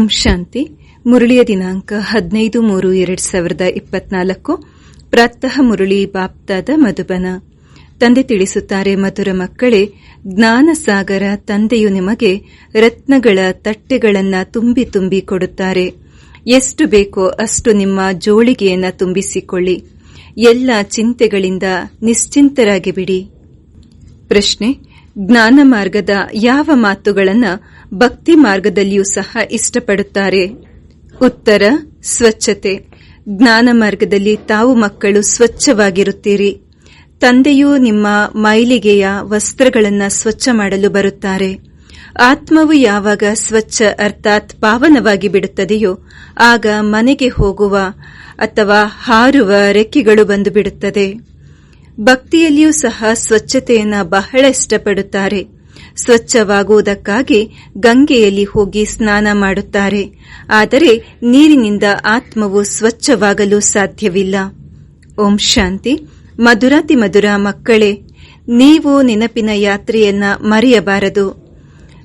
ಓಂ ಶಾಂತಿ. ಮುರಳಿಯ ದಿನಾಂಕ ಹದಿನೈದು ಮೂರು ಎರಡು ಸಾವಿರದ ಇಪ್ಪತ್ನಾಲ್ಕು. ಪ್ರಾತಃ ಮುರಳಿ ಬಾಪ್ತಾದ ಮಧುಬನ. ತಂದೆ ತಿಳಿಸುತ್ತಾರೆ, ಮಧುರ ಮಕ್ಕಳೇ ಜ್ಞಾನಸಾಗರ ತಂದೆಯು ನಿಮಗೆ ರತ್ನಗಳ ತಟ್ಟೆಗಳನ್ನು ತುಂಬಿ ತುಂಬಿ ಕೊಡುತ್ತಾರೆ. ಎಷ್ಟು ಬೇಕೋ ಅಷ್ಟು ನಿಮ್ಮ ಜೋಳಿಗೆಯನ್ನು ತುಂಬಿಸಿಕೊಳ್ಳಿ. ಎಲ್ಲ ಚಿಂತೆಗಳಿಂದ ನಿಶ್ಚಿಂತರಾಗಿ ಬಿಡಿ ಪ್ರಶ್ನೆ ಜ್ಞಾನ ಮಾರ್ಗದ ಯಾವ ಮಾತುಗಳನ್ನು ಭಕ್ತಿ ಮಾರ್ಗದಲ್ಲಿಯೂ ಸಹ ಇಷ್ಟಪಡುತ್ತಾರೆ. ಉತ್ತರ, ಸ್ವಚ್ಛತೆ. ಜ್ಞಾನ ಮಾರ್ಗದಲ್ಲಿ ತಾವು ಮಕ್ಕಳು ಸ್ವಚ್ಛವಾಗಿರುತ್ತೀರಿ. ತಂದೆಯು ನಿಮ್ಮ ಮೈಲಿಗೆಯ ವಸ್ತ್ರಗಳನ್ನು ಸ್ವಚ್ಛ ಮಾಡಲು ಬರುತ್ತಾರೆ. ಆತ್ಮವು ಯಾವಾಗ ಸ್ವಚ್ಛ ಅರ್ಥಾತ್ ಪಾವನವಾಗಿ ಬಿಡುತ್ತದೆಯೋ, ಆಗ ಮನೆಗೆ ಹೋಗುವ ಅಥವಾ ಹಾರುವ ರೆಕ್ಕೆಗಳು ಬಂದು ಬಿಡುತ್ತದೆ. ಭಕ್ತಿಯಲ್ಲಿಯೂ ಸಹ ಸ್ವಚ್ಛತೆಯನ್ನು ಬಹಳ ಇಷ್ಟಪಡುತ್ತಾರೆ. ಸ್ವಚ್ಛವಾಗುವುದಕ್ಕಾಗಿ ಗಂಗೆಯಲ್ಲಿ ಹೋಗಿ ಸ್ನಾನ ಮಾಡುತ್ತಾರೆ. ಆದರೆ ನೀರಿನಿಂದ ಆತ್ಮವು ಸ್ವಚ್ಛವಾಗಲು ಸಾಧ್ಯವಿಲ್ಲ. ಓಂ ಶಾಂತಿ. ಮಧುರಾತಿ ಮಧುರ ಮಕ್ಕಳೇ, ನೀವು ನೆನಪಿನ ಯಾತ್ರೆಯನ್ನ ಮರೆಯಬಾರದು.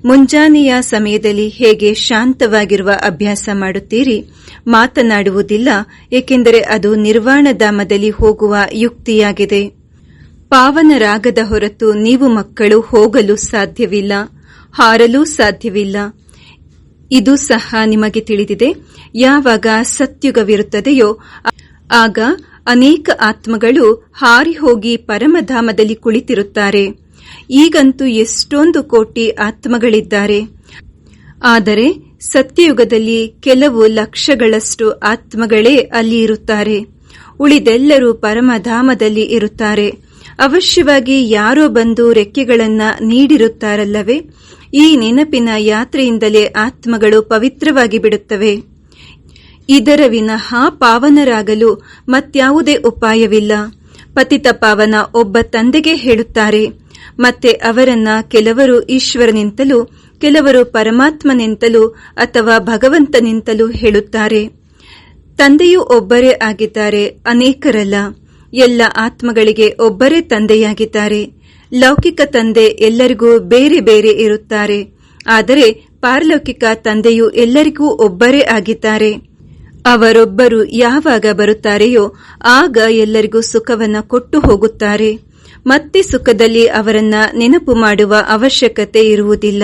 ಮುಂಜಾನೆಯ ಸಮಯದಲ್ಲಿ ಹೇಗೆ ಶಾಂತವಾಗಿರುವ ಅಭ್ಯಾಸ ಮಾಡುತ್ತೀರಿ ಮಾತನಾಡುವುದಿಲ್ಲ, ಏಕೆಂದರೆ ಅದು ನಿರ್ವಾಣಧಾಮದಲ್ಲಿ ಹೋಗುವ ಯುಕ್ತಿಯಾಗಿದೆ. ಪಾವನರಾಗದ ಹೊರತು ನೀವು ಮಕ್ಕಳು ಹೋಗಲು ಸಾಧ್ಯವಿಲ್ಲ, ಹಾರಲೂ ಸಾಧ್ಯವಿಲ್ಲ. ಇದು ಸಹ ನಿಮಗೆ ತಿಳಿದಿದೆ. ಯಾವಾಗ ಸತ್ಯುಗವಿರುತ್ತದೆಯೋ ಆಗ ಅನೇಕ ಆತ್ಮಗಳು ಹಾರಿ ಹೋಗಿ ಪರಮಧಾಮದಲ್ಲಿ ಕುಳಿತಿರುತ್ತಾರೆ. ಈಗಂತೂ ಎಷ್ಟೊಂದು ಕೋಟಿ ಆತ್ಮಗಳಿದ್ದಾರೆ. ಆದರೆ ಸತ್ಯಯುಗದಲ್ಲಿ ಕೆಲವು ಲಕ್ಷಗಳಷ್ಟು ಆತ್ಮಗಳೇ ಅಲ್ಲಿ ಇರುತ್ತಾರೆ. ಉಳಿದೆಲ್ಲರೂ ಪರಮಧಾಮದಲ್ಲಿ ಇರುತ್ತಾರೆ. ಅವಶ್ಯವಾಗಿ ಯಾರೋ ಬಂದು ರೆಕ್ಕೆಗಳನ್ನ ನೀಡಿರುತ್ತಾರಲ್ಲವೇ? ಈ ನೆನಪಿನ ಯಾತ್ರೆಯಿಂದಲೇ ಆತ್ಮಗಳು ಪವಿತ್ರವಾಗಿ ಬಿಡುತ್ತವೆ. ಇದರ ವಿನಃ ಪಾವನರಾಗಲು ಮತ್ಯಾವುದೇ ಉಪಾಯವಿಲ್ಲ. ಪತಿತ ಪಾವನ ಒಬ್ಬ ತಂದೆಗೆ ಹೇಳುತ್ತಾರೆ, ಮತ್ತೆ ಅವರನ್ನ ಕೆಲವರು ಈಶ್ವರನಿಂತಲೂ ಕೆಲವರು ಪರಮಾತ್ಮನಿಂತಲೂ ಅಥವಾ ಭಗವಂತನಿಂತಲೂ ಹೇಳುತ್ತಾರೆ. ತಂದೆಯು ಒಬ್ಬರೇ ಆಗಿದ್ದಾರೆ, ಅನೇಕರಲ್ಲ. ಎಲ್ಲ ಆತ್ಮಗಳಿಗೆ ಒಬ್ಬರೇ ತಂದೆಯಾಗಿದ್ದಾರೆ. ಲೌಕಿಕ ತಂದೆ ಎಲ್ಲರಿಗೂ ಬೇರೆ ಬೇರೆ ಇರುತ್ತಾರೆ. ಆದರೆ ಪಾರಲೌಕಿಕ ತಂದೆಯು ಎಲ್ಲರಿಗೂ ಒಬ್ಬರೇ ಆಗಿದ್ದಾರೆ. ಅವರೊಬ್ಬರು ಯಾವಾಗ ಬರುತ್ತಾರೆಯೋ ಆಗ ಎಲ್ಲರಿಗೂ ಸುಖವನ್ನು ಕೊಟ್ಟು ಹೋಗುತ್ತಾರೆ. ಮತ್ತೆ ಸುಖದಲ್ಲಿ ಅವರನ್ನ ನೆನಪು ಮಾಡುವ ಅವಶ್ಯಕತೆ ಇರುವುದಿಲ್ಲ.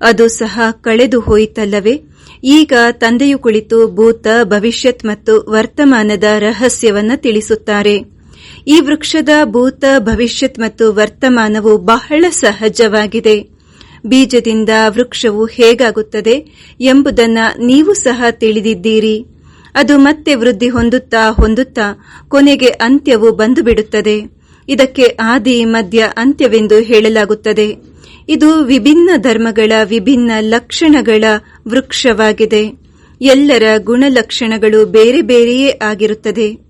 ಅದು ಸಹ ಕಳೆದು ಹೋಯಿತಲ್ಲವೇ? ಈಗ ತಂದೆಯು ಕುಳಿತು ಭೂತ, ಭವಿಷ್ಯತ್ ಮತ್ತು ವರ್ತಮಾನದ ರಹಸ್ಯವನ್ನು ತಿಳಿಸುತ್ತಾರೆ. ಈ ವೃಕ್ಷದ ಭೂತ ಭವಿಷ್ಯತ್ ಮತ್ತು ವರ್ತಮಾನವು ಬಹಳ ಸಹಜವಾಗಿದೆ. ಬೀಜದಿಂದ ವೃಕ್ಷವು ಹೇಗಾಗುತ್ತದೆ ಎಂಬುದನ್ನು ನೀವು ಸಹ ತಿಳಿದಿದ್ದೀರಿ. ಅದು ಮತ್ತೆ ವೃದ್ಧಿ ಹೊಂದುತ್ತಾ ಹೊಂದುತ್ತಾ ಕೊನೆಗೆ ಅಂತ್ಯವು ಬಂದು ಬಿಡುತ್ತದೆ ಇದಕ್ಕೆ ಆದಿ, ಮಧ್ಯ, ಅಂತ್ಯವೆಂದು ಹೇಳಲಾಗುತ್ತದೆ. ಇದು ವಿಭಿನ್ನ ಧರ್ಮಗಳ ವಿಭಿನ್ನ ಲಕ್ಷಣಗಳ ವೃಕ್ಷವಾಗಿದೆ. ಎಲ್ಲರ ಗುಣಲಕ್ಷಣಗಳು ಬೇರೆ ಬೇರೆಯೇ ಆಗಿರುತ್ತದೆ.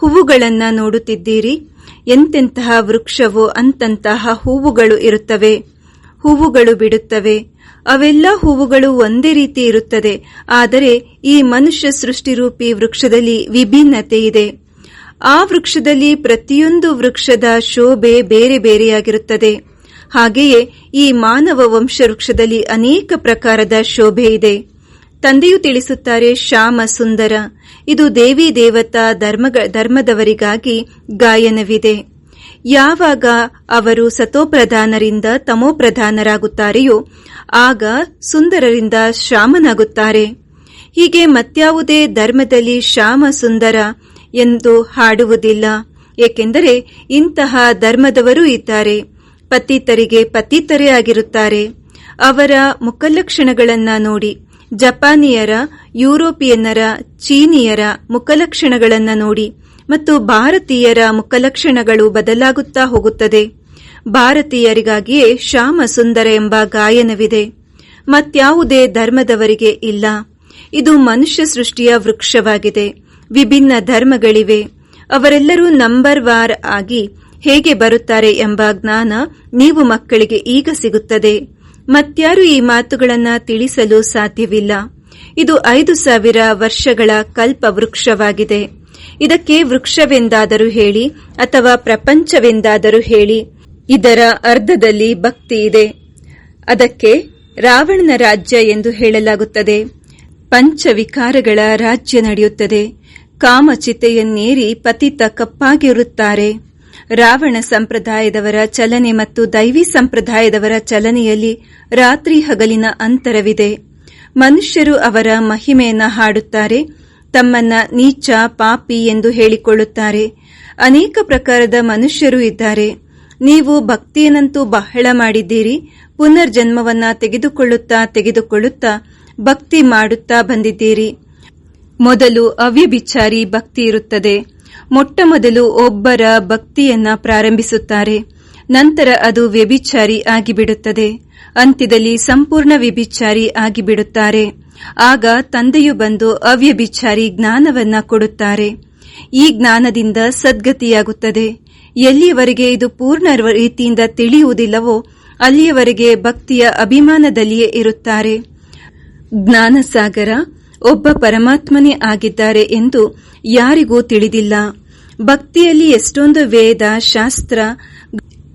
ಹೂವುಗಳನ್ನ ನೋಡುತ್ತಿದ್ದೀರಿ? ಎಂತೆಂತಹ ವೃಕ್ಷವೋ ಅಂತಂತಹ ಹೂವುಗಳು ಇರುತ್ತವೆ. ಹೂವುಗಳು ಬಿಡುತ್ತವೆ. ಅವೆಲ್ಲ ಹೂವುಗಳು ಒಂದೇ ರೀತಿ ಇರುತ್ತದೆ. ಆದರೆ ಈ ಮನುಷ್ಯ ಸೃಷ್ಟಿರೂಪಿ ವೃಕ್ಷದಲ್ಲಿ ವಿಭಿನ್ನತೆ ಇದೆ. ಆ ವೃಕ್ಷದಲ್ಲಿ ಪ್ರತಿಯೊಂದು ವೃಕ್ಷದ ಶೋಭೆ ಬೇರೆ ಬೇರೆಯಾಗಿರುತ್ತದೆ. ಹಾಗೆಯೇ ಈ ಮಾನವ ವಂಶ ವೃಕ್ಷದಲ್ಲಿ ಅನೇಕ ಪ್ರಕಾರದ ಶೋಭೆ ಇದೆ. ತಂದೆಯು ತಿಳಿಸುತ್ತಾರೆ, ಶ್ಯಾಮ ಸುಂದರ ಇದು ದೇವಿ ದೇವತಾ ಧರ್ಮ ಧರ್ಮದವರಿಗಾಗಿ ಗಾಯನವಿದೆ. ಯಾವಾಗ ಅವರು ಸತೋಪ್ರಧಾನರಿಂದ ತಮೋಪ್ರಧಾನರಾಗುತ್ತಾರೆಯೋ ಆಗ ಸುಂದರರಿಂದ ಶ್ಯಾಮನಾಗುತ್ತಾರೆ. ಹೀಗೆ ಮತ್ಯಾವುದೇ ಧರ್ಮದಲ್ಲಿ ಶ್ಯಾಮ ಸುಂದರ ಎಂದು ಹಾಡುವುದಿಲ್ಲ. ಏಕೆಂದರೆ ಇಂತಹ ಧರ್ಮದವರೂ ಇದ್ದಾರೆ. ಪತಿತರಿಗೆ ಪತಿತರೇ ಆಗಿರುತ್ತಾರೆ. ಅವರ ಮುಖಲಕ್ಷಣಗಳನ್ನು ನೋಡಿ ಜಪಾನಿಯರ, ಯುರೋಪಿಯನ್ನರ, ಚೀನಿಯರ ಮುಖಲಕ್ಷಣಗಳನ್ನು ನೋಡಿ ಮತ್ತು ಭಾರತೀಯರ ಮುಖಲಕ್ಷಣಗಳು ಬದಲಾಗುತ್ತಾ ಹೋಗುತ್ತದೆ. ಭಾರತೀಯರಿಗಾಗಿಯೇ ಶ್ಯಾಮ ಸುಂದರ ಎಂಬ ಗಾಯನವಿದೆ. ಮತ್ಯಾವುದೇ ಧರ್ಮದವರಿಗೆ ಇಲ್ಲ. ಇದು ಮನುಷ್ಯ ಸೃಷ್ಟಿಯ ವೃಕ್ಷವಾಗಿದೆ. ವಿಭಿನ್ನ ಧರ್ಮಗಳಿವೆ. ಅವರೆಲ್ಲರೂ ನಂಬರ್ ವಾರ್ ಆಗಿ ಹೇಗೆ ಬರುತ್ತಾರೆ ಎಂಬ ಜ್ಞಾನ ನೀವು ಮಕ್ಕಳಿಗೆ ಈಗ ಸಿಗುತ್ತದೆ. ಮತ್ಯಾರು ಈ ಮಾತುಗಳನ್ನು ತಿಳಿಸಲು ಸಾಧ್ಯವಿಲ್ಲ. ಇದು ಐದು ಸಾವಿರ ವರ್ಷಗಳ ಕಲ್ಪ ವೃಕ್ಷವಾಗಿದೆ ಇದಕ್ಕೆ ವೃಕ್ಷವೆಂದಾದರೂ ಹೇಳಿ, ಅಥವಾ ಪ್ರಪಂಚವೆಂದಾದರೂ ಹೇಳಿ, ಇದರ ಅರ್ಧದಲ್ಲಿ ಭಕ್ತಿ ಇದೆ. ಅದಕ್ಕೆ ರಾವಣನ ರಾಜ್ಯ ಎಂದು ಹೇಳಲಾಗುತ್ತದೆ. ಪಂಚವಿಕಾರಗಳ ರಾಜ್ಯ ನಡೆಯುತ್ತದೆ. ಕಾಮಚಿತೆಯನ್ನೇರಿ ಪತಿತ ಕಪ್ಪಾಗಿರುತ್ತಾರೆ. ರಾವಣ ಸಂಪ್ರದಾಯದವರ ಚಲನೆ ಮತ್ತು ದೈವಿ ಸಂಪ್ರದಾಯದವರ ಚಲನೆಯಲ್ಲಿ ರಾತ್ರಿ ಹಗಲಿನ ಅಂತರವಿದೆ. ಮನುಷ್ಯರು ಅವರ ಮಹಿಮೆಯನ್ನು ಹಾಡುತ್ತಾರೆ, ತಮ್ಮನ್ನ ನೀಚ, ಪಾಪಿ ಎಂದು ಹೇಳಿಕೊಳ್ಳುತ್ತಾರೆ. ಅನೇಕ ಪ್ರಕಾರದ ಮನುಷ್ಯರು ಇದ್ದಾರೆ. ನೀವು ಭಕ್ತಿಯನ್ನಂತೂ ಬಹಳ ಮಾಡಿದ್ದೀರಿ, ಪುನರ್ಜನ್ಮವನ್ನ ತೆಗೆದುಕೊಳ್ಳುತ್ತಾ ತೆಗೆದುಕೊಳ್ಳುತ್ತಾ ಭಕ್ತಿ ಮಾಡುತ್ತಾ ಬಂದಿದ್ದೀರಿ. ಮೊದಲು ಅವ್ಯಭಿಚಾರಿ ಭಕ್ತಿ ಇರುತ್ತದೆ. ಮೊಟ್ಟ ಮೊದಲು ಒಬ್ಬರ ಭಕ್ತಿಯನ್ನ ಪ್ರಾರಂಭಿಸುತ್ತಾರೆ. ನಂತರ ಅದು ವ್ಯಭಿಚಾರಿ ಆಗಿಬಿಡುತ್ತದೆ. ಅಂತ್ಯದಲ್ಲಿ ಸಂಪೂರ್ಣ ವ್ಯಭಿಚಾರಿ ಆಗಿಬಿಡುತ್ತಾರೆ. ಆಗ ತಂದೆಯು ಬಂದು ಅವ್ಯಭಿಚಾರಿ ಜ್ಞಾನವನ್ನ ಕೊಡುತ್ತಾರೆ. ಈ ಜ್ಞಾನದಿಂದ ಸದ್ಗತಿಯಾಗುತ್ತದೆ. ಎಲ್ಲಿಯವರೆಗೆ ಇದು ಪೂರ್ಣ ರೀತಿಯಿಂದ ತಿಳಿಯುವುದಿಲ್ಲವೋ ಅಲ್ಲಿಯವರೆಗೆ ಭಕ್ತಿಯ ಅಭಿಮಾನದಲ್ಲಿಯೇ ಇರುತ್ತಾರೆ. ಜ್ಞಾನಸಾಗರ ಒಬ್ಬ ಪರಮಾತ್ಮನೇ ಆಗಿದ್ದಾರೆ ಎಂದು ಯಾರಿಗೂ ತಿಳಿದಿಲ್ಲ. ಭಕ್ತಿಯಲ್ಲಿ ಎಷ್ಟೊಂದು ವೇದ, ಶಾಸ್ತ್ರ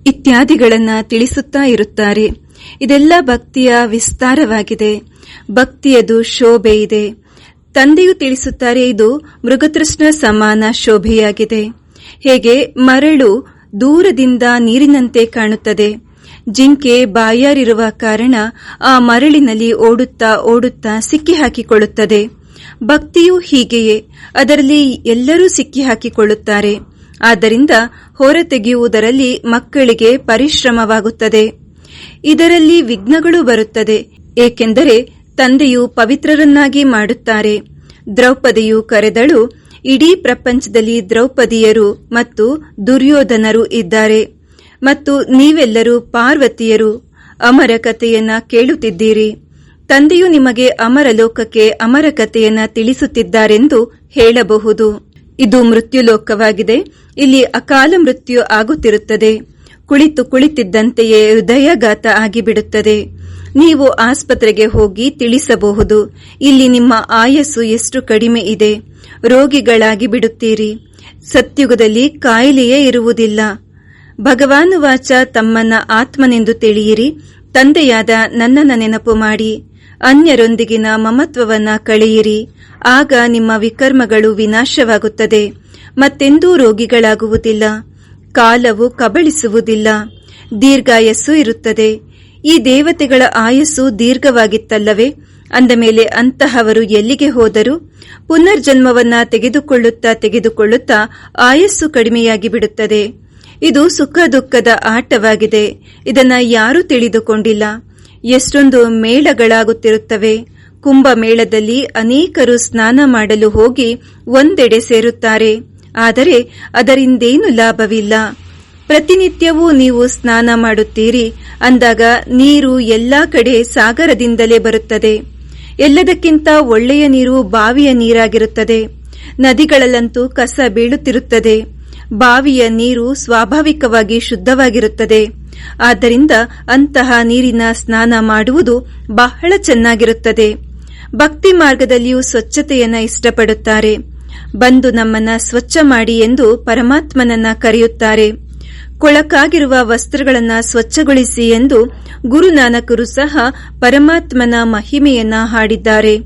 ಇತ್ಯಾದಿಗಳನ್ನು ತಿಳಿಸುತ್ತಾ ಇರುತ್ತಾರೆ. ಇದೆಲ್ಲ ಭಕ್ತಿಯ ವಿಸ್ತಾರವಾಗಿದೆ. ಭಕ್ತಿಯದು ಶೋಭೆ ಇದೆ. ತಂದೆಯು ತಿಳಿಸುತ್ತಾರೆ, ಇದು ಮೃಗತೃಷ್ಣ ಸಮಾನ ಶೋಭೆಯಾಗಿದೆ. ಹೇಗೆ ಮರಳು ದೂರದಿಂದ ನೀರಿನಂತೆ ಕಾಣುತ್ತದೆ. ಜಿಂಕೆ ಬಾಯಾರಿರುವ ಕಾರಣ ಆ ಮರಳಿನಲ್ಲಿ ಓಡುತ್ತಾ ಓಡುತ್ತಾ ಸಿಕ್ಕಿ ಹಾಕಿಕೊಳ್ಳುತ್ತದೆ. ಭಕ್ತಿಯೂ ಹೀಗೆಯೇ, ಅದರಲ್ಲಿ ಎಲ್ಲರೂ ಸಿಕ್ಕಿ ಹಾಕಿಕೊಳ್ಳುತ್ತಾರೆ. ಆದ್ದರಿಂದ ಹೊರತೆಗೆಯುವುದರಲ್ಲಿ ಮಕ್ಕಳಿಗೆ ಪರಿಶ್ರಮವಾಗುತ್ತದೆ. ಇದರಲ್ಲಿ ವಿಘ್ನಗಳು ಬರುತ್ತದೆ, ಏಕೆಂದರೆ ತಂದೆಯು ಪವಿತ್ರರನ್ನಾಗಿ ಮಾಡುತ್ತಾರೆ. ದ್ರೌಪದಿಯು ಕರೆದಳು, ಇಡೀ ಪ್ರಪಂಚದಲ್ಲಿ ದ್ರೌಪದಿಯರು ಮತ್ತು ದುರ್ಯೋಧನರು ಇದ್ದಾರೆ. ಮತ್ತು ನೀವೆಲ್ಲರೂ ಪಾರ್ವತಿಯರು, ಅಮರ ಕಥೆಯನ್ನ ಕೇಳುತ್ತಿದ್ದೀರಿ. ತಂದೆಯು ನಿಮಗೆ ಅಮರ ಲೋಕಕ್ಕೆ ಅಮರ ಕಥೆಯನ್ನ ತಿಳಿಸುತ್ತಿದ್ದಾರೆಂದು ಹೇಳಬಹುದು. ಇದು ಮೃತ್ಯುಲೋಕವಾಗಿದೆ. ಇಲ್ಲಿ ಅಕಾಲ ಮೃತ್ಯು ಆಗುತ್ತಿರುತ್ತದೆ. ಕುಳಿತು ಕುಳಿತಿದ್ದಂತೆಯೇ ಹೃದಯಘಾತ ಆಗಿಬಿಡುತ್ತದೆ. ನೀವು ಆಸ್ಪತ್ರೆಗೆ ಹೋಗಿ ತಿಳಿಸಬಹುದು. ಇಲ್ಲಿ ನಿಮ್ಮ ಆಯಸ್ಸು ಎಷ್ಟು ಕಡಿಮೆ ಇದೆ. ರೋಗಿಗಳಾಗಿ ಬಿಡುತ್ತೀರಿ ಸತ್ಯುಗದಲ್ಲಿ ಕಾಯಿಲೆಯೇ ಇರುವುದಿಲ್ಲ. ಭಗವಾನುವಾಚ ತಮ್ಮನ್ನ ಆತ್ಮನೆಂದು ತಿಳಿಯಿರಿ, ತಂದೆಯಾದ ನನ್ನನ್ನ ನೆನಪು ಮಾಡಿ, ಅನ್ಯರೊಂದಿಗಿನ ಮಮತ್ವವನ್ನ ಕಳೆಯಿರಿ, ಆಗ ನಿಮ್ಮ ವಿಕರ್ಮಗಳು ವಿನಾಶವಾಗುತ್ತದೆ, ಮತ್ತೆಂದೂ ರೋಗಿಗಳಾಗುವುದಿಲ್ಲ, ಕಾಲವು ಕಬಳಿಸುವುದಿಲ್ಲ ದೀರ್ಘಾಯಸ್ಸು ಇರುತ್ತದೆ, ಈ ದೇವತೆಗಳ ಆಯಸ್ಸು ದೀರ್ಘವಾಗಿತ್ತಲ್ಲವೇ, ಅಂದ ಮೇಲೆ ಅಂತಹವರು ಎಲ್ಲಿಗೆ ಹೋದರೂ, ಪುನರ್ಜನ್ಮವನ್ನ ತೆಗೆದುಕೊಳ್ಳುತ್ತಾ ತೆಗೆದುಕೊಳ್ಳುತ್ತಾ ಆಯಸ್ಸು ಕಡಿಮೆಯಾಗಿ ಬಿಡುತ್ತದೆ ಇದು ಸುಖ ದುಃಖದ ಆಟವಾಗಿದೆ. ಇದನ್ನ ಯಾರೂ ತಿಳಿದುಕೊಂಡಿಲ್ಲ. ಎಷ್ಟೊಂದು ಮೇಳಗಳಾಗುತ್ತಿರುತ್ತವೆ. ಕುಂಭಮೇಳದಲ್ಲಿ ಅನೇಕರು ಸ್ನಾನ ಮಾಡಲು ಹೋಗಿ ಒಂದೆಡೆ ಸೇರುತ್ತಾರೆ. ಆದರೆ ಅದರಿಂದೇನು ಲಾಭವಿಲ್ಲ. ಪ್ರತಿನಿತ್ಯವೂ ನೀವು ಸ್ನಾನ ಮಾಡುತ್ತೀರಿ. ಅಂದಾಗ ನೀರು ಎಲ್ಲಾ ಕಡೆ ಸಾಗರದಿಂದಲೇ ಬರುತ್ತದೆ. ಎಲ್ಲದಕ್ಕಿಂತ ಒಳ್ಳೆಯ ನೀರು ಬಾವಿಯ ನೀರಾಗಿರುತ್ತದೆ. ನದಿಗಳಲ್ಲಂತೂ ಕಸ ಬೀಳುತ್ತಿರುತ್ತದೆ. ಬಾವಿಯ ನೀರು ಸ್ವಾಭಾವಿಕವಾಗಿ ಶುದ್ಧವಾಗಿರುತ್ತದೆ. ಆದ್ದರಿಂದ ಅಂತಹ ನೀರಿನ ಸ್ನಾನ ಮಾಡುವುದು ಬಹಳ ಚೆನ್ನಾಗಿರುತ್ತದೆ. ಭಕ್ತಿ ಮಾರ್ಗದಲ್ಲಿಯೂ ಸ್ವಚ್ಛತೆಯನ್ನ ಇಷ್ಟಪಡುತ್ತಾರೆ. ಬಂದು ನಮ್ಮನ್ನ ಸ್ವಚ್ಛ ಮಾಡಿ ಎಂದು ಪರಮಾತ್ಮನನ್ನ ಕರೆಯುತ್ತಾರೆ. ಕೊಳಕಾಗಿರುವ ವಸ್ತ್ರಗಳನ್ನ ಸ್ವಚ್ಛಗೊಳಿಸಿ ಎಂದು ಗುರುನಾನಕರು ಸಹ ಪರಮಾತ್ಮನ ಮಹಿಮೆಯನ್ನ ಹಾಡಿದ್ದಾರೆ.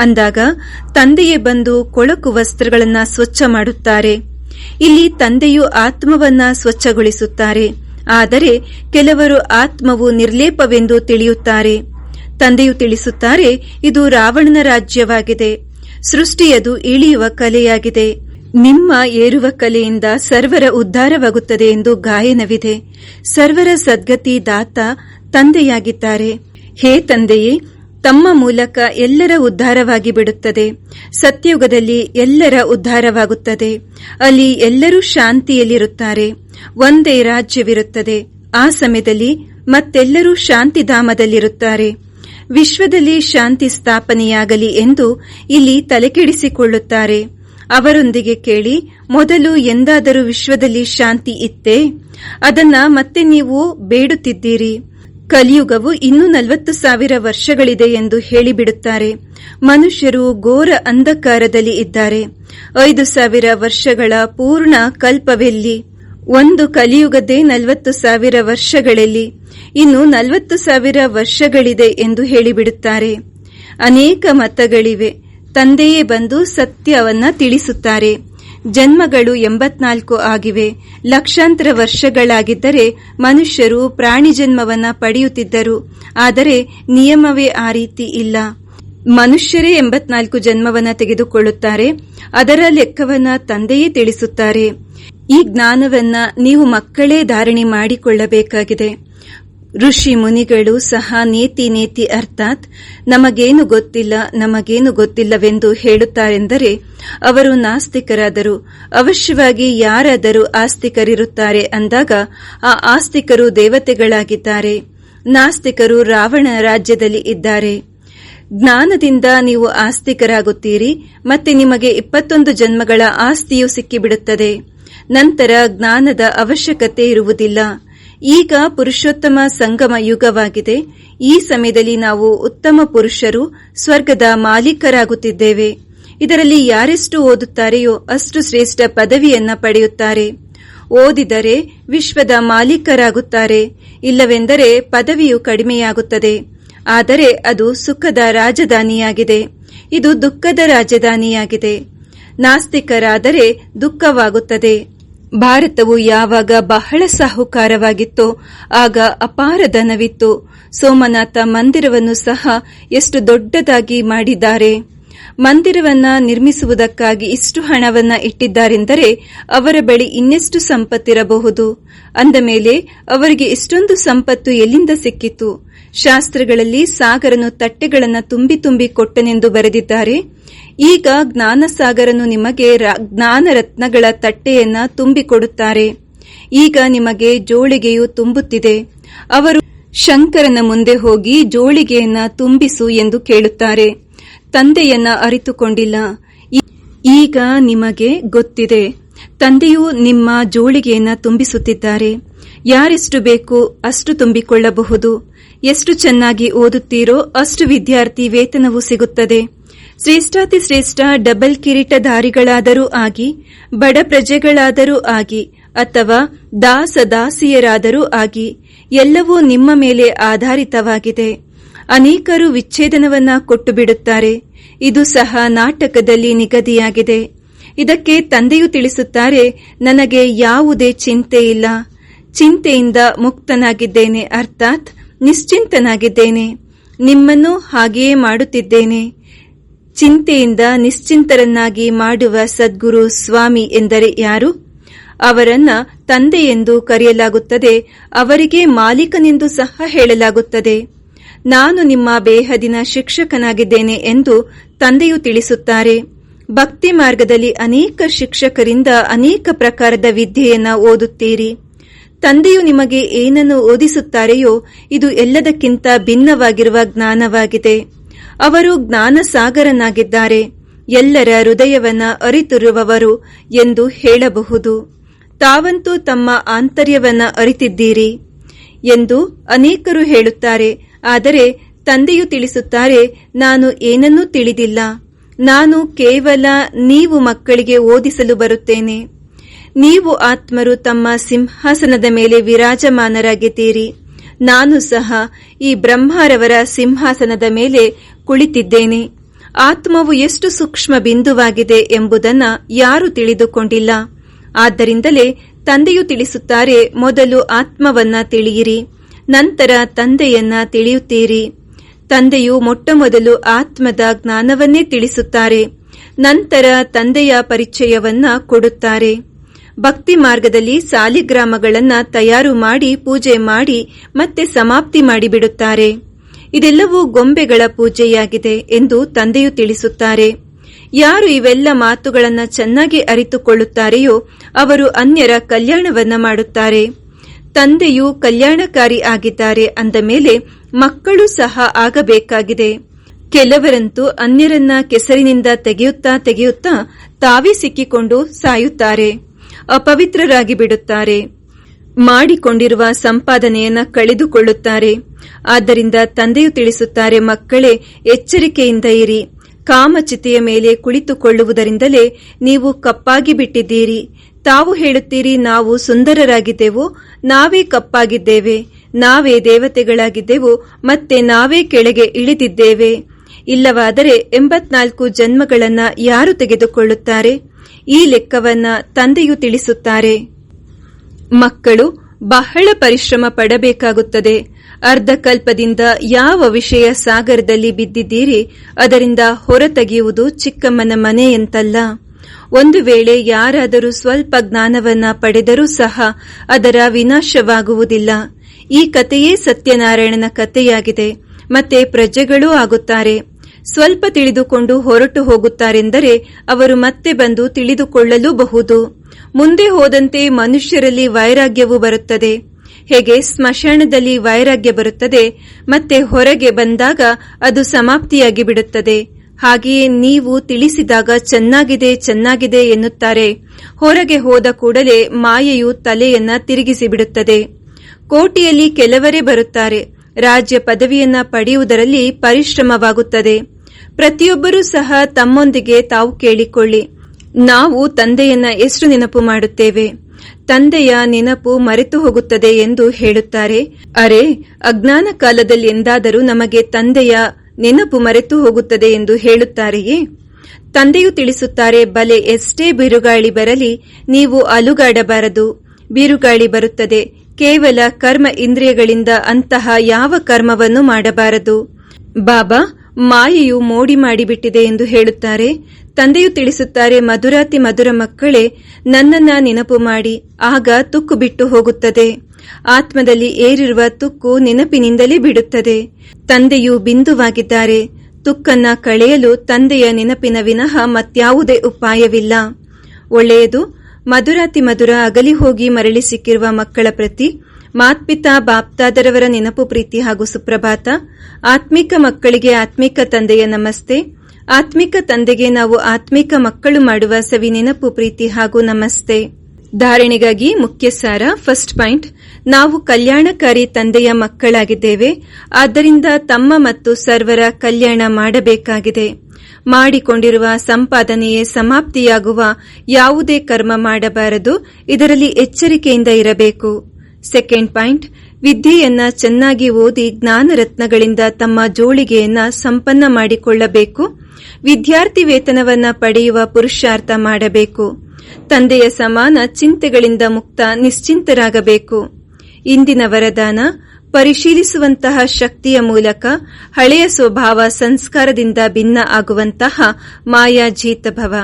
ಅಂದಾಗ ತಂದೆಯೇ ಬಂದು ಕೊಳಕು ವಸ್ತ್ರಗಳನ್ನ ಸ್ವಚ್ಛ ಮಾಡುತ್ತಾರೆ. ಇಲ್ಲಿ ತಂದೆಯು ಆತ್ಮವನ್ನ ಸ್ವಚ್ಛಗೊಳಿಸುತ್ತಾರೆ. ಆದರೆ ಕೆಲವರು ಆತ್ಮವು ನಿರ್ಲೇಪವೆಂದು ತಿಳಿಯುತ್ತಾರೆ. ತಂದೆಯು ತಿಳಿಸುತ್ತಾರೆ, ಇದು ರಾವಣನ ರಾಜ್ಯವಾಗಿದೆ. ಸೃಷ್ಟಿಯದು ಇಳಿಯುವ ಕಲೆಯಾಗಿದೆ. ನಿಮ್ಮ ಏರುವ ಕಲೆಯಿಂದ ಸರ್ವರ ಉದ್ಧಾರವಾಗುತ್ತದೆ ಎಂದು ಗಾಯನವಿದೆ. ಸರ್ವರ ಸದ್ಗತಿ ದಾತ ತಂದೆಯಾಗಿದ್ದಾರೆ. ಹೇ ತಂದೆಯೇ ತಮ್ಮ ಮೂಲಕ ಎಲ್ಲರ ಉದ್ಧಾರವಾಗಿ ಬಿಡುತ್ತದೆ. ಸತ್ಯುಗದಲ್ಲಿ ಎಲ್ಲರ ಉದ್ಧಾರವಾಗುತ್ತದೆ. ಅಲ್ಲಿ ಎಲ್ಲರೂ ಶಾಂತಿಯಲ್ಲಿರುತ್ತಾರೆ. ಒಂದೇ ರಾಜ್ಯವಿರುತ್ತದೆ. ಆ ಸಮಯದಲ್ಲಿ ಮತ್ತೆಲ್ಲರೂ ಶಾಂತಿಧಾಮದಲ್ಲಿರುತ್ತಾರೆ. ವಿಶ್ವದಲ್ಲಿ ಶಾಂತಿ ಸ್ಥಾಪನೆಯಾಗಲಿ ಎಂದು ಇಲ್ಲಿ ತಲೆಕೆಡಿಸಿಕೊಳ್ಳುತ್ತಾರೆ. ಅವರೊಂದಿಗೆ ಕೇಳಿ ಮೊದಲು ಎಂದಾದರೂ ವಿಶ್ವದಲ್ಲಿ ಶಾಂತಿ ಇತ್ತೇ? ಅದನ್ನ ಮತ್ತೆ ನೀವು ಬೇಡುತ್ತಿದ್ದೀರಿ. ಕಲಿಯುಗವು ಇನ್ನೂ ನಲವತ್ತು ಸಾವಿರ ವರ್ಷಗಳಿದೆ ಎಂದು ಹೇಳಿಬಿಡುತ್ತಾರೆ. ಮನುಷ್ಯರು ಘೋರ ಅಂಧಕಾರದಲ್ಲಿ ಇದ್ದಾರೆ. ಐದು ಸಾವಿರ ವರ್ಷಗಳ ಪೂರ್ಣ ಕಲ್ಪವೆಲ್ಲಿ? ಒಂದು ಕಲಿಯುಗದೇ ನಲವತ್ತು ಸಾವಿರ ವರ್ಷಗಳಲ್ಲಿ. ಇನ್ನು ನಲವತ್ತು ಸಾವಿರ ವರ್ಷಗಳಿದೆ ಎಂದು ಹೇಳಿಬಿಡುತ್ತಾರೆ. ಅನೇಕ ಮತಗಳಿವೆ. ತಂದೆಯೇ ಬಂದು ಸತ್ಯವನ್ನ ತಿಳಿಸುತ್ತಾರೆ. ಜನ್ಮಗಳು ಎಂಬತ್ನಾಲ್ಕು ಆಗಿವೆ. ಲಕ್ಷಾಂತರ ವರ್ಷಗಳಾಗಿದ್ದರೆ ಮನುಷ್ಯರು ಪ್ರಾಣಿ ಜನ್ಮವನ್ನ ಪಡೆಯುತ್ತಿದ್ದರು. ಆದರೆ ನಿಯಮವೇ ಆ ರೀತಿ ಇಲ್ಲ. ಮನುಷ್ಯರೇ ಎಂಬತ್ನಾಲ್ಕು ಜನ್ಮವನ್ನ ತೆಗೆದುಕೊಳ್ಳುತ್ತಾರೆ. ಅದರ ಲೆಕ್ಕವನ್ನ ತಂದೆಯೇ ತಿಳಿಸುತ್ತಾರೆ. ಈ ಜ್ಞಾನವನ್ನ ನೀವು ಮಕ್ಕಳೇ ಧಾರಣೆ ಮಾಡಿಕೊಳ್ಳಬೇಕಾಗಿದೆ. ಋಷಿ ಮುನಿಗಳು ಸಹ ನೇತಿ ನೇತಿ ಅರ್ಥಾತ್ ನಮಗೇನು ಗೊತ್ತಿಲ್ಲ, ನಮಗೇನು ಗೊತ್ತಿಲ್ಲವೆಂದು ಹೇಳುತ್ತಾರೆಂದರೆ ಅವರು ನಾಸ್ತಿಕರಾದರು. ಅವಶ್ಯವಾಗಿ ಯಾರಾದರೂ ಆಸ್ತಿಕರಿರುತ್ತಾರೆ ಅಂದಾಗ ಆ ಆಸ್ತಿಕರು ದೇವತೆಗಳಾಗಿದ್ದಾರೆ. ನಾಸ್ತಿಕರು ರಾವಣ ರಾಜ್ಯದಲ್ಲಿ ಇದ್ದಾರೆ. ಜ್ಞಾನದಿಂದ ನೀವು ಆಸ್ತಿಕರಾಗುತ್ತೀರಿ, ಮತ್ತೆ ನಿಮಗೆ ಇಪ್ಪತ್ತೊಂದು ಜನ್ಮಗಳ ಆಸ್ತಿಯು ಸಿಕ್ಕಿಬಿಡುತ್ತದೆ. ನಂತರ ಜ್ಞಾನದ ಅವಶ್ಯಕತೆ ಇರುವುದಿಲ್ಲ. ಈಗ ಪುರುಷೋತ್ತಮ ಸಂಗಮ ಯುಗವಾಗಿದೆ. ಈ ಸಮಯದಲ್ಲಿ ನಾವು ಉತ್ತಮ ಪುರುಷರು, ಸ್ವರ್ಗದ ಮಾಲೀಕರಾಗುತ್ತಿದ್ದೇವೆ. ಇದರಲ್ಲಿ ಯಾರೆಷ್ಟು ಓದುತ್ತಾರೆಯೋ ಅಷ್ಟು ಶ್ರೇಷ್ಠ ಪದವಿಯನ್ನ ಪಡೆಯುತ್ತಾರೆ. ಓದಿದರೆ ವಿಶ್ವದ ಮಾಲೀಕರಾಗುತ್ತಾರೆ. ಇಲ್ಲವೆಂದರೆ ಪದವಿಯು ಕಡಿಮೆಯಾಗುತ್ತದೆ. ಆದರೆ ಅದು ಸುಖದ ರಾಜಧಾನಿಯಾಗಿದೆ. ಇದು ದುಃಖದ ರಾಜಧಾನಿಯಾಗಿದೆ. ನಾಸ್ತಿಕರಾದರೆ ದುಃಖವಾಗುತ್ತದೆ. ಭಾರತವು ಯಾವಾಗ ಬಹಳ ಸಾಹುಕಾರವಾಗಿತ್ತೋ ಆಗ ಅಪಾರ ಧನವಿತ್ತು. ಸೋಮನಾಥ ಮಂದಿರವನ್ನು ಸಹ ಎಷ್ಟು ದೊಡ್ಡದಾಗಿ ಮಾಡಿದ್ದಾರೆ. ಮಂದಿರವನ್ನ ನಿರ್ಮಿಸುವುದಕ್ಕಾಗಿ ಇಷ್ಟು ಹಣವನ್ನ ಇಟ್ಟಿದ್ದಾರೆಂದರೆ ಅವರ ಬಳಿ ಇನ್ನೆಷ್ಟು ಸಂಪತ್ತಿರಬಹುದು? ಅಂದ ಮೇಲೆ ಅವರಿಗೆ ಇಷ್ಟೊಂದು ಸಂಪತ್ತು ಎಲ್ಲಿಂದ ಸಿಕ್ಕಿತು? ಶಾಸ್ತ್ರಗಳಲ್ಲಿ ಸಾಗರನು ತಟ್ಟೆಗಳನ್ನು ತುಂಬಿ ತುಂಬಿ ಕೊಟ್ಟನೆಂದು ಬರೆದಿದ್ದಾರೆ. ಈಗ ಜ್ಞಾನಸಾಗರನು ನಿಮಗೆ ಜ್ಞಾನರತ್ನಗಳ ತಟ್ಟೆಯನ್ನ ತುಂಬಿಕೊಡುತ್ತಾರೆ ಈಗ ನಿಮಗೆ ಜೋಳಿಗೆಯು ತುಂಬುತ್ತಿದೆ. ಅವರು ಶಂಕರನ ಮುಂದೆ ಹೋಗಿ ಜೋಳಿಗೆಯನ್ನ ತುಂಬಿಸು ಎಂದು ಕೇಳುತ್ತಾರೆ. ತಂದೆಯನ್ನ ಅರಿತುಕೊಂಡಿಲ್ಲ. ಈಗ ನಿಮಗೆ ಗೊತ್ತಿದೆ. ತಂದೆಯು ನಿಮ್ಮ ಜೋಳಿಗೆಯನ್ನ ತುಂಬಿಸುತ್ತಿದ್ದಾರೆ. ಯಾರೆಷ್ಟು ಬೇಕು ಅಷ್ಟು ತುಂಬಿಕೊಳ್ಳಬಹುದು. ಎಷ್ಟು ಚೆನ್ನಾಗಿ ಓದುತ್ತೀರೋ ಅಷ್ಟು ವಿದ್ಯಾರ್ಥಿ ವೇತನವೂ ಸಿಗುತ್ತದೆ. ಶ್ರೇಷ್ಠಾತಿ ಶ್ರೇಷ್ಠ ಡಬಲ್ ಕಿರೀಟಧಾರಿಗಳಾದರೂ ಆಗಿ, ಬಡ ಪ್ರಜೆಗಳಾದರೂ ಆಗಿ, ಅಥವಾ ದಾಸ ದಾಸಿಯರಾದರೂ ಆಗಿ, ಎಲ್ಲವೂ ನಿಮ್ಮ ಮೇಲೆ ಆಧಾರಿತವಾಗಿದೆ. ಅನೇಕರು ವಿಚ್ಛೇದನವನ್ನ ಕೊಟ್ಟು ಬಿಡುತ್ತಾರೆ ಇದು ಸಹ ನಾಟಕದಲ್ಲಿ ನಿಗದಿಯಾಗಿದೆ. ಇದಕ್ಕೆ ತಂದೆಯು ತಿಳಿಸುತ್ತಾರೆ, ನನಗೆ ಯಾವುದೇ ಚಿಂತೆ ಇಲ್ಲ. ಚಿಂತೆಯಿಂದ ಮುಕ್ತನಾಗಿದ್ದೇನೆ ಅರ್ಥಾತ್ ನಿಶ್ಚಿಂತನಾಗಿದ್ದೇನೆ. ನಿಮ್ಮನ್ನು ಹಾಗೆಯೇ ಮಾಡುತ್ತಿದ್ದೇನೆ. ಚಿಂತೆಯಿಂದ ನಿಶ್ಚಿಂತರನ್ನಾಗಿ ಮಾಡುವ ಸದ್ಗುರು ಸ್ವಾಮಿ ಎಂದರೆ ಯಾರು? ಅವರನ್ನ ಎಂದು ಕರೆಯಲಾಗುತ್ತದೆ, ಅವರಿಗೆ ಮಾಲೀಕನೆಂದು ಸಹ ಹೇಳಲಾಗುತ್ತದೆ. ನಾನು ನಿಮ್ಮ ಬೇಹದಿನ ಶಿಕ್ಷಕನಾಗಿದ್ದೇನೆ ಎಂದು ತಂದೆಯು ತಿಳಿಸುತ್ತಾರೆ. ಭಕ್ತಿ ಮಾರ್ಗದಲ್ಲಿ ಅನೇಕ ಶಿಕ್ಷಕರಿಂದ ಅನೇಕ ಪ್ರಕಾರದ ವಿದ್ಯೆಯನ್ನು ಓದುತ್ತೀರಿ. ತಂದೆಯು ನಿಮಗೆ ಏನನ್ನು ಓದಿಸುತ್ತಾರೆಯೋ ಇದು ಎಲ್ಲದಕ್ಕಿಂತ ಭಿನ್ನವಾಗಿರುವ ಜ್ಞಾನವಾಗಿದೆ. ಅವರು ಜ್ಞಾನಸಾಗರನಾಗಿದ್ದಾರೆ. ಎಲ್ಲರ ಹೃದಯವನ್ನ ಅರಿತಿರುವವರು ಎಂದು ಹೇಳಬಹುದು. ತಾವಂತೂ ತಮ್ಮ ಆಂತರ್ಯವನ್ನ ಅರಿತಿದ್ದೀರಿ ಎಂದು ಅನೇಕರು ಹೇಳುತ್ತಾರೆ. ಆದರೆ ತಂದೆಯು ತಿಳಿಸುತ್ತಾರೆ, ನಾನು ಏನನ್ನೂ ತಿಳಿದಿಲ್ಲ. ನಾನು ಕೇವಲ ನೀವು ಮಕ್ಕಳಿಗೆ ಓದಿಸಲು ಬರುತ್ತೇನೆ. ನೀವು ಆತ್ಮರು ತಮ್ಮ ಸಿಂಹಾಸನದ ಮೇಲೆ ವಿರಾಜಮಾನರಾಗಿದ್ದೀರಿ. ನಾನು ಸಹ ಈ ಬ್ರಹ್ಮರವರ ಸಿಂಹಾಸನದ ಮೇಲೆ ಕುಳಿತಿದ್ದೇನೆ. ಆತ್ಮವು ಎಷ್ಟು ಸೂಕ್ಷ್ಮ ಬಿಂದುವಾಗಿದೆ ಎಂಬುದನ್ನು ಯಾರೂ ತಿಳಿದುಕೊಂಡಿಲ್ಲ. ಆದ್ದರಿಂದಲೇ ತಂದೆಯು ತಿಳಿಸುತ್ತಾರೆ, ಮೊದಲು ಆತ್ಮವನ್ನ ತಿಳಿಯಿರಿ. ನಂತರ ತಂದೆಯನ್ನ ತಿಳಿಯುತ್ತೀರಿ. ತಂದೆಯು ಮೊಟ್ಟಮೊದಲು ಆತ್ಮದ ಜ್ಞಾನವನ್ನೇ ತಿಳಿಸುತ್ತಾರೆ. ನಂತರ ತಂದೆಯ ಪರಿಚಯವನ್ನ ಕೊಡುತ್ತಾರೆ. ಭಕ್ತಿ ಮಾರ್ಗದಲ್ಲಿ ಸಾಲಿಗ್ರಾಮಗಳನ್ನ ತಯಾರು ಮಾಡಿ ಪೂಜೆ ಮಾಡಿ ಮತ್ತೆ ಸಮಾಪ್ತಿ ಮಾಡಿಬಿಡುತ್ತಾರೆ. ಇದೆಲ್ಲವೂ ಗೊಂಬೆಗಳ ಪೂಜೆಯಾಗಿದೆ ಎಂದು ತಂದೆಯು ತಿಳಿಸುತ್ತಾರೆ. ಯಾರು ಇವೆಲ್ಲ ಮಾತುಗಳನ್ನು ಚೆನ್ನಾಗಿ ಅರಿತುಕೊಳ್ಳುತ್ತಾರೆಯೋ ಅವರು ಅನ್ಯರ ಕಲ್ಯಾಣವನ್ನ ಮಾಡುತ್ತಾರೆ. ತಂದೆಯು ಕಲ್ಯಾಣಕಾರಿ ಆಗಿದ್ದಾರೆ ಅಂದ ಮೇಲೆ ಮಕ್ಕಳು ಸಹ ಆಗಬೇಕಾಗಿದೆ. ಕೆಲವರಂತೂ ಅನ್ಯರನ್ನ ಕೆಸರಿನಿಂದ ತೆಗೆಯುತ್ತಾ ತೆಗೆಯುತ್ತಾ ತಾವೇ ಸಿಕ್ಕಿಕೊಂಡು ಸಾಯುತ್ತಾರೆ. ಅಪವಿತ್ರರಾಗಿ ಬಿಡುತ್ತಾರೆ. ಮಾಡಿಕೊಂಡಿರುವ ಸಂಪಾದನೆಯನ್ನ ಕಳೆದುಕೊಳ್ಳುತ್ತಾರೆ. ಆದ್ದರಿಂದ ತಂದೆಯು ತಿಳಿಸುತ್ತಾರೆ, ಮಕ್ಕಳೇ, ಎಚ್ಚರಿಕೆಯಿಂದ ಇರಿ. ಕಾಮಚಿತೆಯ ಮೇಲೆ ಕುಳಿತುಕೊಳ್ಳುವುದರಿಂದಲೇ ನೀವು ಕಪ್ಪಾಗಿ ಬಿಟ್ಟಿದ್ದೀರಿ. ತಾವು ಹೇಳುತ್ತೀರಿ, ನಾವು ಸುಂದರರಾಗಿದ್ದೆವು, ನಾವೇ ಕಪ್ಪಾಗಿದ್ದೇವೆ, ನಾವೇ ದೇವತೆಗಳಾಗಿದ್ದೆವು, ಮತ್ತೆ ನಾವೇ ಕೆಳಗೆ ಇಳಿದಿದ್ದೇವೆ. ಇಲ್ಲವಾದರೆ ಎಂಬತ್ನಾಲ್ಕು ಜನ್ಮಗಳನ್ನ ಯಾರು ತೆಗೆದುಕೊಳ್ಳುತ್ತಾರೆ? ಈ ಲೆಕ್ಕವನ್ನ ತಂದೆಯು ತಿಳಿಸುತ್ತಾರೆ. ಮಕ್ಕಳು, ಬಹಳ ಪರಿಶ್ರಮ ಪಡಬೇಕಾಗುತ್ತದೆ. ಅರ್ಧಕಲ್ಪದಿಂದ ಯಾವ ವಿಷಯ ಸಾಗರದಲ್ಲಿ ಬಿದ್ದಿದ್ದೀರಿ, ಅದರಿಂದ ಹೊರತೆಗೆಯುವುದು ಚಿಕ್ಕಮ್ಮನ ಮನೆಯಂತಲ್ಲ ಒಂದು ವೇಳೆ ಯಾರಾದರೂ ಸ್ವಲ್ಪ ಜ್ಞಾನವನ್ನ ಪಡೆದರೂ ಸಹ ಅದರ ವಿನಾಶವಾಗುವುದಿಲ್ಲ. ಈ ಕಥೆಯೇ ಸತ್ಯನಾರಾಯಣನ ಕಥೆಯಾಗಿದೆ. ಮತ್ತೆ ಪ್ರಜೆಗಳೂ ಆಗುತ್ತಾರೆ. ಸ್ವಲ್ಪ ತಿಳಿದುಕೊಂಡು ಹೊರಟು ಹೋಗುತ್ತಾರೆಂದರೆ ಅವರು ಮತ್ತೆ ಬಂದು ತಿಳಿದುಕೊಳ್ಳಲೂಬಹುದು. ಮುಂದೆ ಹೋದಂತೆ ಮನುಷ್ಯರಲ್ಲಿ ವೈರಾಗ್ಯವು ಬರುತ್ತದೆ. ಹೇಗೆ ಸ್ಮಶಾನದಲ್ಲಿ ವೈರಾಗ್ಯ ಬರುತ್ತದೆ, ಮತ್ತೆ ಹೊರಗೆ ಬಂದಾಗ ಅದು ಸಮಾಪ್ತಿಯಾಗಿ ಬಿಡುತ್ತದೆ ಹಾಗೆಯೇ ನೀವು ತಿಳಿಸಿದಾಗ ಚೆನ್ನಾಗಿದೆ ಚೆನ್ನಾಗಿದೆ ಎನ್ನುತ್ತಾರೆ. ಹೊರಗೆ ಹೋದ ಕೂಡಲೇ ಮಾಯೆಯು ತಲೆಯನ್ನ ತಿರುಗಿಸಿ ಬಿಡುತ್ತದೆ ಕೋಟಿಯಲ್ಲಿ ಕೆಲವರೇ ಬರುತ್ತಾರೆ. ರಾಜ್ಯ ಪದವಿಯನ್ನ ಪಡೆಯುವುದರಲ್ಲಿ ಪರಿಶ್ರಮವಾಗುತ್ತದೆ. ಪ್ರತಿಯೊಬ್ಬರೂ ಸಹ ತಮ್ಮೊಂದಿಗೆ ತಾವು ಕೇಳಿಕೊಳ್ಳಿ. ನಾವು ತಂದೆಯನ್ನ ಎಷ್ಟು ನೆನಪು ಮಾಡುತ್ತೇವೆ? ತಂದೆಯ ನೆನಪು ಮರೆತು ಹೋಗುತ್ತದೆ ಎಂದು ಹೇಳುತ್ತಾರೆ. ಅರೆ, ಅಜ್ಞಾನ ಕಾಲದಲ್ಲಿ ಎಂದಾದರೂ ನಮಗೆ ತಂದೆಯ ನೆನಪು ಮರೆತು ಹೋಗುತ್ತದೆ ಎಂದು ಹೇಳುತ್ತಾರೆಯೇ? ತಂದೆಯು ತಿಳಿಸುತ್ತಾರೆ, ಬಲೆ ಎಷ್ಟೇ ಬಿರುಗಾಳಿ ಬರಲಿ, ನೀವು ಅಲುಗಾಡಬಾರದು. ಬಿರುಗಾಳಿ ಬರುತ್ತದೆ. ಕೇವಲ ಕರ್ಮ ಇಂದ್ರಿಯಗಳಿಂದ ಅಂತಹ ಯಾವ ಕರ್ಮವನ್ನು ಮಾಡಬಾರದು. ಬಾಬಾ, ಮಾಯೆಯು ಮೋಡಿ ಮಾಡಿಬಿಟ್ಟಿದೆ ಎಂದು ಹೇಳುತ್ತಾರೆ. ತಂದೆಯು ತಿಳಿಸುತ್ತಾರೆ, ಮಧುರಾತಿ ಮಧುರ ಮಕ್ಕಳೇ, ನನ್ನನ್ನ ನೆನಪು ಮಾಡಿ, ಆಗ ತುಕ್ಕು ಬಿಟ್ಟು ಹೋಗುತ್ತದೆ. ಆತ್ಮದಲ್ಲಿ ಏರಿರುವ ತುಕ್ಕು ನೆನಪಿನಿಂದಲೇ ಬಿಡುತ್ತದೆ. ತಂದೆಯು ಬಿಂದುವಾಗಿದ್ದಾರೆ. ತುಕ್ಕನ್ನ ಕಳೆಯಲು ತಂದೆಯ ನೆನಪಿನ ವಿನಃ ಮತ್ಯಾವುದೇ ಉಪಾಯವಿಲ್ಲ. ಒಳ್ಳೆಯದು, ಮಧುರಾತಿ ಮಧುರ ಅಗಲಿ ಹೋಗಿ ಮರಳಿ ಸಿಕ್ಕಿರುವ ಮಕ್ಕಳ ಪ್ರತಿ, ಮಾತ್ಪಿತ ಬಾಪ್ತಾದರವರ ನೆನಪು ಪ್ರೀತಿ ಹಾಗೂ ಸುಪ್ರಭಾತ, ಆತ್ಮಿಕ ಮಕ್ಕಳಿಗೆ ಆತ್ಮಿಕ ತಂದೆಯ ನಮಸ್ತೆ, ಆತ್ಮಿಕ ತಂದೆಗೆ ನಾವು ಆತ್ಮಿಕ ಮಕ್ಕಳು ಮಾಡುವ ಸವಿ ನೆನಪು ಪ್ರೀತಿ ಹಾಗೂ ನಮಸ್ತೆ. ಧಾರಣೆಗಾಗಿ ಮುಖ್ಯ ಸಾರ ಫಸ್ಟ್ ಪಾಯಿಂಟ್, ನಾವು ಕಲ್ಯಾಣಕಾರಿ ತಂದೆಯ ಮಕ್ಕಳಾಗಿದ್ದೇವೆ, ಆದ್ದರಿಂದ ತಮ್ಮ ಮತ್ತು ಸರ್ವರ ಕಲ್ಯಾಣ ಮಾಡಬೇಕಾಗಿದೆ. ಮಾಡಿಕೊಂಡಿರುವ ಸಂಪಾದನೆಯೇ ಸಮಾಪ್ತಿಯಾಗುವ ಯಾವುದೇ ಕರ್ಮ ಮಾಡಬಾರದು, ಇದರಲ್ಲಿ ಎಚ್ಚರಿಕೆಯಿಂದ ಇರಬೇಕು. ಸೆಕೆಂಡ್ ಪಾಯಿಂಟ್, ವಿದ್ಯೆಯನ್ನ ಚೆನ್ನಾಗಿ ಓದಿ ಜ್ಞಾನರತ್ನಗಳಿಂದ ತಮ್ಮ ಜೋಳಿಗೆಯನ್ನ ಸಂಪನ್ನ ಮಾಡಿಕೊಳ್ಳಬೇಕು. ವಿದ್ಯಾರ್ಥಿ ವೇತನವನ್ನ ಪಡೆಯುವ ಪುರುಷಾರ್ಥ ಮಾಡಬೇಕು. ತಂದೆಯ ಸಮಾನ ಚಿಂತೆಗಳಿಂದ ಮುಕ್ತ ನಿಶ್ಚಿಂತರಾಗಬೇಕು. ಇಂದಿನ ವರದಾನ ಪರಿಶೀಲಿಸುವಂತಹ ಶಕ್ತಿಯ ಮೂಲಕ ಹಳೆಯ ಸ್ವಭಾವ ಸಂಸ್ಕಾರದಿಂದ ಭಿನ್ನ ಆಗುವಂತಹ ಮಾಯಾಜೀತಭವ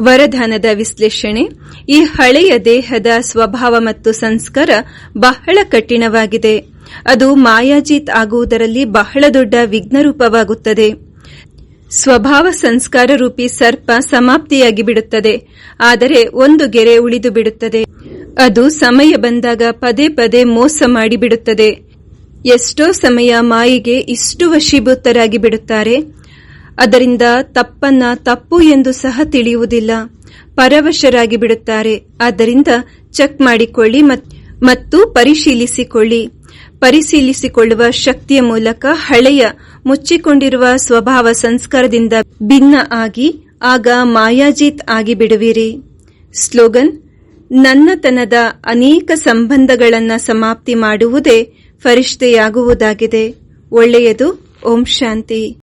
ವರದಾನದ ವಿಶ್ಲೇಷಣೆ ಈ ಹಳೆಯ ದೇಹದ ಸ್ವಭಾವ ಮತ್ತು ಸಂಸ್ಕಾರ ಬಹಳ ಕಠಿಣವಾಗಿದೆ. ಅದು ಮಾಯಾಜೀತ್ ಆಗುವುದರಲ್ಲಿ ಬಹಳ ದೊಡ್ಡ ವಿಘ್ನರೂಪವಾಗುತ್ತದೆ. ಸ್ವಭಾವ ಸಂಸ್ಕಾರ ರೂಪಿ ಸರ್ಪ ಸಮಾಪ್ತಿಯಾಗಿ ಬಿಡುತ್ತದೆ. ಆದರೆ ಒಂದು ಗೆರೆ ಉಳಿದು ಬಿಡುತ್ತದೆ. ಅದು ಸಮಯ ಬಂದಾಗ ಪದೇ ಪದೇ ಮೋಸ ಮಾಡಿಬಿಡುತ್ತದೆ ಎಷ್ಟೋ ಸಮಯ ಮಾಯಿಗೆ ಇಷ್ಟು ವಶೀಭೂತರಾಗಿ ಬಿಡುತ್ತಾರೆ. ಅದರಿಂದ ತಪ್ಪನ್ನ ತಪ್ಪು ಎಂದು ಸಹ ತಿಳಿಯುವುದಿಲ್ಲ. ಪರವಶರಾಗಿ ಬಿಡುತ್ತಾರೆ. ಆದ್ದರಿಂದ ಚೆಕ್ ಮಾಡಿಕೊಳ್ಳಿ ಮತ್ತು ಪರಿಶೀಲಿಸಿಕೊಳ್ಳಿ. ಪರಿಶೀಲಿಸಿಕೊಳ್ಳುವ ಶಕ್ತಿಯ ಮೂಲಕ ಹಳೆಯ ಮುಚ್ಚಿಕೊಂಡಿರುವ ಸ್ವಭಾವ ಸಂಸ್ಕಾರದಿಂದ ಭಿನ್ನ ಆಗಿ ಆಗ ಮಾಯಾಜೀತ್ ಆಗಿ ಬಿಡುವಿರಿ ಸ್ಲೋಗನ್, ನನ್ನತನದ ಅನೇಕ ಸಂಬಂಧಗಳನ್ನು ಸಮಾಪ್ತಿ ಮಾಡುವುದೇ ಫರಿಷ್ಠೆಯಾಗುವುದಾಗಿದೆ. ಒಳ್ಳೆಯದು, ಓಂ ಶಾಂತಿ.